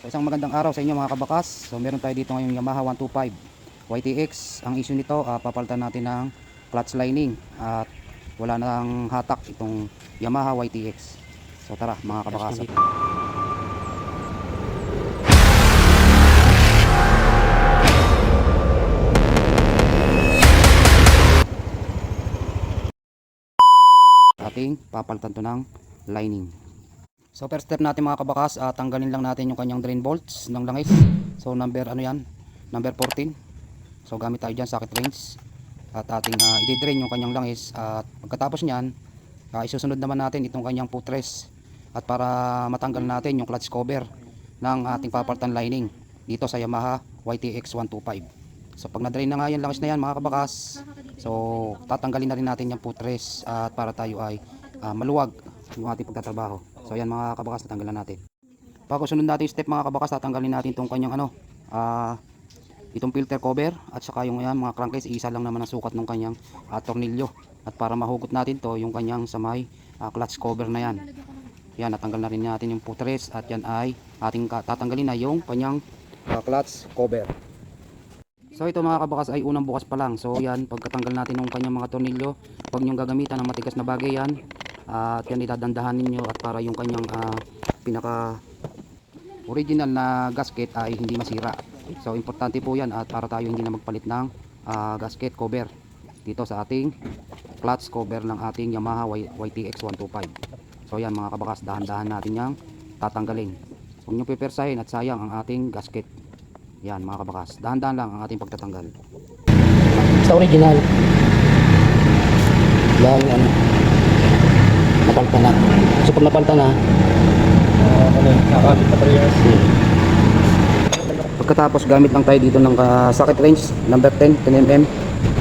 So isang magandang araw sa inyo mga kabakas. So meron tayo dito ngayong Yamaha 125 YTX. Ang issue nito, ah, papalitan natin ng clutch lining at wala nang hatak itong Yamaha YTX. So tara mga kabakas. Ating papalitan to ng lining. So first step natin mga kabakas, ah, tanggalin lang natin yung kanyang drain bolts ng langis. So number ano yan? Number 14. So gamit tayo dyan socket wrench. At ating uh, i-drain yung kanyang langis. At pagkatapos nyan, ah, isusunod naman natin itong kanyang footrest. At para matanggal natin yung clutch cover ng ating papalitan lining dito sa Yamaha YTX 125. So pag na-drain na nga yung langis na yan mga kabakas, so tatanggalin na rin natin yung footrest at para tayo ay ah, maluwag yung ating pagtatrabaho. So ayan mga kabakas, natanggalan natin. Bago sunod natin yung step mga kabakas, tatanggalin natin itong kanyang ano, ah, itong filter cover at saka yung yan, mga crankcase, isa lang naman ang sukat ng kanyang ah, tornilyo. At para mahugot natin to yung kanyang sa may ah, clutch cover na yan. Yan, natanggal na rin natin yung footrest at yan ay ating tatanggalin na yung kanyang ah, clutch cover. So ito mga kabakas ay unang bukas pa lang. So yan, pagkatanggal natin ng kanyang mga tornilyo, huwag niyong gagamitan ng matigas na bagay yan. At yan idadandahan ninyo at para yung kanyang ah, pinaka original na gasket ay hindi masira. So importante po yan at para tayo hindi na magpalit ng ah, gasket cover dito sa ating clutch cover ng ating Yamaha Y- YTX 125. So yan mga kabakas, dahan-dahan natin yang tatanggalin. Huwag nyo pipersahin at sayang ang ating gasket. Yan mga kabakas, dahan-dahan lang ang ating pagtatanggal. Sa original. Dahil ano, napalta na. So pag napalta na, ano, nakakabit na parehas. Pagkatapos gamit lang tayo dito ng ah, socket wrench number 10, 10mm.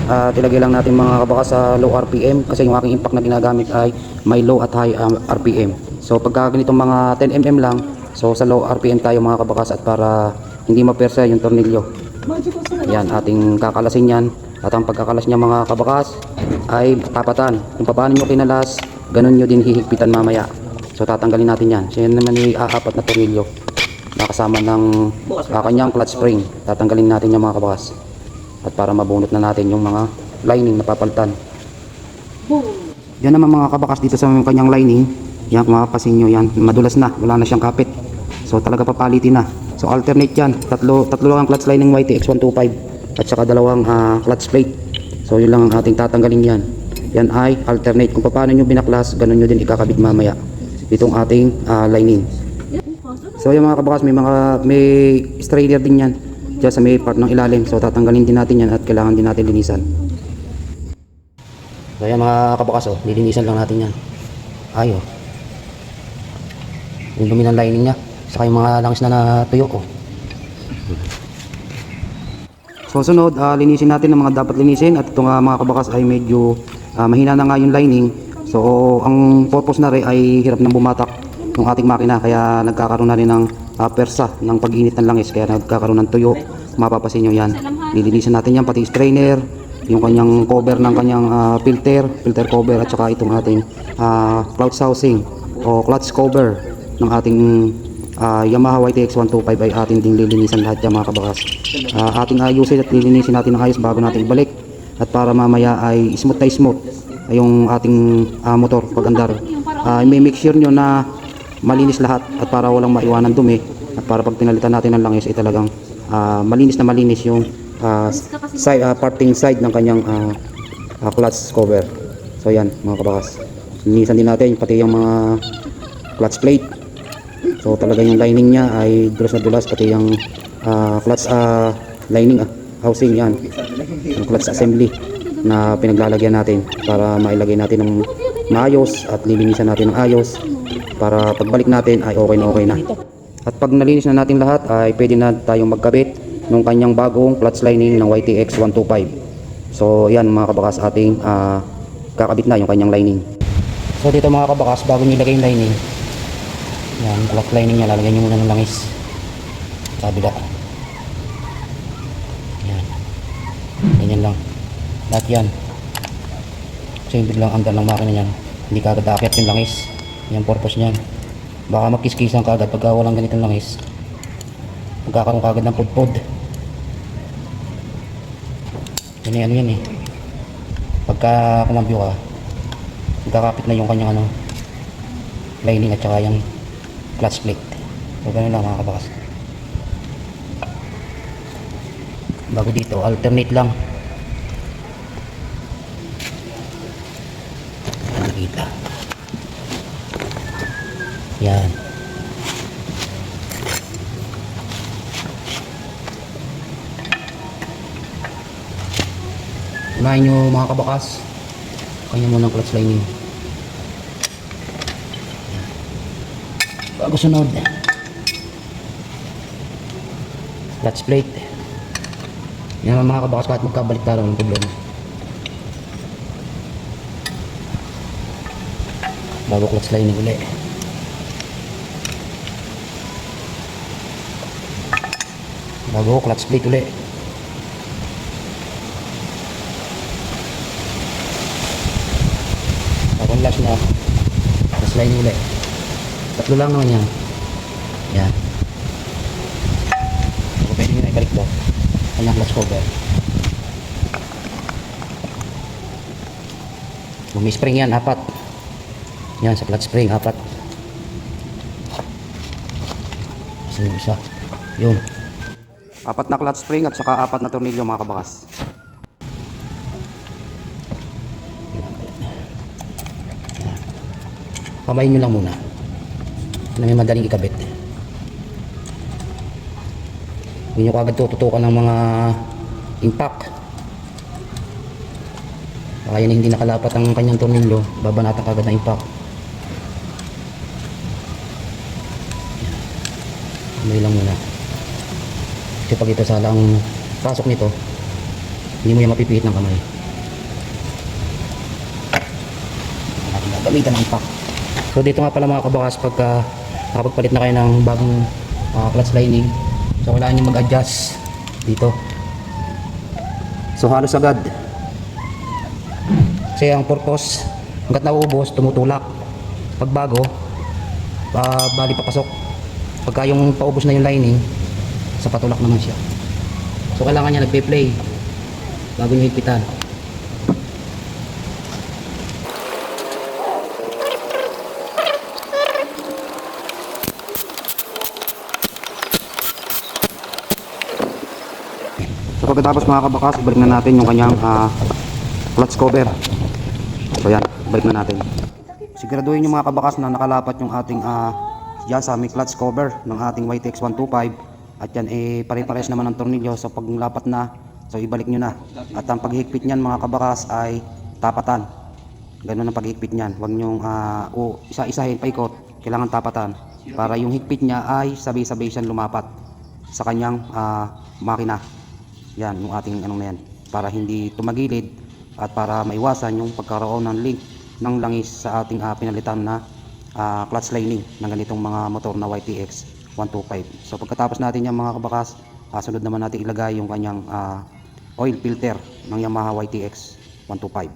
At ilagay lang natin mga kabakas sa low RPM kasi yung aking impact na ginagamit ay may low at high um, RPM. So pagka ganitong mga 10mm lang, so sa low RPM tayo mga kabakas at para hindi mapersa yung tornilyo. Yan, ating kakalasin yan. At ang pagkakalas niya mga kabakas ay tapatan. Kung paano nyo kinalas, ganun nyo din hihigpitan mamaya. So tatanggalin natin yan. So yan naman yung aapat na tornilyo nakasama ng uh, kanyang clutch spring. Tatanggalin natin yung mga kabakas. At para mabunot na natin yung mga lining na papalitan. Yan naman mga kabakas dito sa kanyang lining. Yan kung makapasin nyo yan. Madulas na. Wala na siyang kapit. So talaga papalitin na. So alternate yan. Tatlo, tatlo lang ang clutch lining YTX 125. At saka dalawang ah, clutch plate. So yun lang ang ating tatanggalin yan. Yan ay alternate. Kung paano nyo binaklas, ganun nyo din ikakabit mamaya. Itong ating ah, lining. So yung mga kabakas may mga may strainer din yan diyan sa may part ng ilalim. So tatanggalin din natin yan at kailangan din natin linisan. So yan mga kabakas oh, lilinisan lang natin yan. Ayo. Yung dumi ng lining niya. Saka yung mga langis na natuyo oh. So sunod, ah, linisin natin ang mga dapat linisin at itong ah, mga kabakas ay medyo ah, mahina na nga yung lining. So ang purpose na rin ay hirap nang bumatak ng ating makina kaya nagkakaroon na rin ng ah, persa ng pag-init ng langis kaya nagkakaroon ng tuyo. Mapapasin nyo yan. Lilinisin natin yan pati strainer, yung kanyang cover ng kanyang ah, filter, filter cover at saka itong ating ah, clutch housing o clutch cover ng ating ah, Yamaha YTX 125 ay atin ding lilinisan lahat yan mga kabakas. Ah, ating ayusin at lilinisin natin ng ayos bago natin ibalik at para mamaya ay smooth na smooth yung ating ah, motor pag andar. Ah, may make sure nyo na malinis lahat at para walang maiwanan dumi at para pag pinalitan natin ng langis ay talagang ah, malinis na malinis yung ah, side, ah, parting side ng kanyang ah, ah, clutch cover. So yan mga kabakas. Linisan din natin pati yung mga clutch plate. So talaga yung lining niya ay dulas na dulas pati yung ah, clutch ah, lining ah, housing yan. Yung clutch assembly na pinaglalagyan natin para mailagay natin ng maayos at lilinisan natin ng ayos para pagbalik natin ay okay na okay na. At pag nalinis na natin lahat ay pwede na tayong magkabit ng kanyang bagong clutch lining ng YTX 125. So yan mga kabakas ating ah, kakabit na yung kanyang lining. So dito mga kabakas bago nilagay yung lining yan, clutch lining niya lalagyan nyo muna ng langis kabila yan ganyan lang lahat yan kasi biglang andar ng makina niyan hindi kagad aakyat yung langis yung purpose niyan baka magkiskisan ka agad pagka walang ganitong langis magkakaroon kagad ng pudpud. Yan eh, ano yan eh. Pagka kumambyo ka, magkakapit na yung kanyang ano, lining at saka yung clutch plate. So ganun lang mga kabakas. Bago dito, alternate lang. Yan. Unahin nyo mga kabakas. Kanya mo ng clutch lining. Bago sunod. Clutch plate. Yan naman mga kabakas kahit magkabalik tayo ng problema. Bago clutch lining uli. Bago clutch plate uli. Bago last na clutch lining uli. Tatlo lang naman yan. Yan. So, pwede nyo na ibalik to. Kanyang clutch cover. Bumi-spring yan, apat. Yan, sa clutch spring, apat. Isa yung isa. Yun. Apat na clutch spring at saka apat na tornilyo mga kabakas. Kamayin nyo lang muna. Na may madaling ikabit. Hindi nyo kagad tututukan ng mga impact. Baka yan hindi nakalapat ang kanyang tornilyo, babanatan kagad na impact. Kamay lang muna. Kasi pag ito sala ang pasok nito, hindi mo yan mapipihit ng kamay. Natin gagamitan ng impact. So dito nga pala mga kabakas pagka nakapagpalit na kayo ng bagong ah, clutch lining so kailangan nyo mag-adjust dito. So halos agad. Kasi ang purpose hanggat nauubos tumutulak. Pag bago uh, bali papasok. Pagka yung paubos na yung lining sa patulak naman siya so kailangan niya nagpe-play bago nyo higpitan So pagkatapos mga kabakas, ibalik na natin yung kanyang ah, clutch cover. So yan, balik na natin. Siguraduhin yung mga kabakas na nakalapat yung ating uh, dyan sa may clutch cover ng ating YTX 125 at yan eh pare-pares naman ng tornilyo. So pag lapat na so ibalik nyo na. At ang paghihigpit nyan mga kabakas ay tapatan. Ganun ang paghihigpit nyan huwag nyo uh, o isa-isahin paikot kailangan tapatan. Para yung higpit nya ay sabay-sabay siyang lumapat sa kanyang ah, makina. Yan, yung ating anong na yan. Para hindi tumagilid at para maiwasan yung pagkaroon ng link ng langis sa ating ah, pinalitan na ah, clutch lining ng ganitong mga motor na YTX 125. So pagkatapos natin yung mga kabakas, ah, sunod naman natin ilagay yung kanyang ah, oil filter ng Yamaha YTX 125.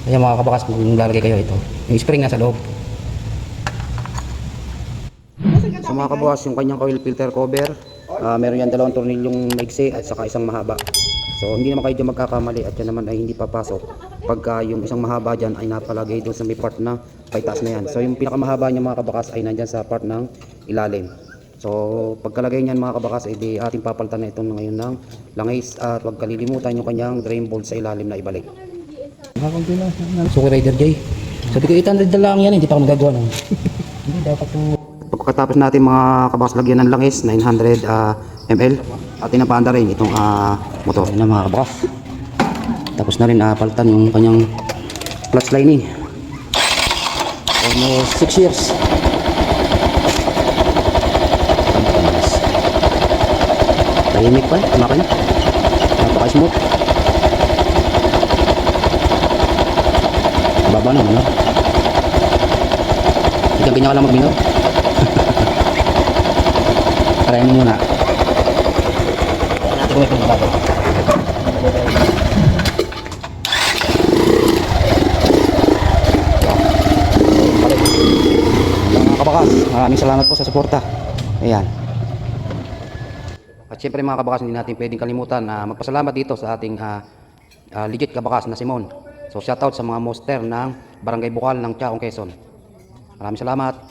Kaya mga kabakas, kung lalagay kayo ito, yung spring nasa loob. So mga kabakas, yung kanyang oil filter cover, ah, meron yan dalawang tornilyong maigsi at saka isang mahaba. So hindi naman kayo dyan magkakamali at yan naman ay hindi papasok pagka yung isang mahaba dyan ay napalagay doon sa may part na paitas na yan. So yung pinakamahaba niya mga kabakas ay nandyan sa part ng ilalim. So pagkalagay niyan mga kabakas ay di ating papalitan na itong ngayon ng langis at huwag kalilimutan yung kanyang drain bolt sa ilalim na ibalik. Suki Rider J. Sabi ko 800 na lang yan, hindi pa ako nagagawa nun. hindi, dapat po. Pagkatapos natin mga kabakas lagyan ng langis 900 ah, ml at inapaanda rin itong ah, motor. Na mga kabakas. Tapos na rin uh, palitan yung kanyang clutch lining. Almost 6 years. Tahimik pa, kumakan. Napaka-smooth. Baba naman, no? Ikaw ganyan ka lang magmingaw. Try mo muna. Kung may pagbabago. Mga kabakas, maraming salamat po sa suporta. Ayan. At syempre mga kabakas, hindi natin pwedeng kalimutan na magpasalamat dito sa ating ah, ah, legit kabakas na Simon. So shoutout sa mga monster ng Barangay Bukal ng Chaong Quezon. Maraming salamat.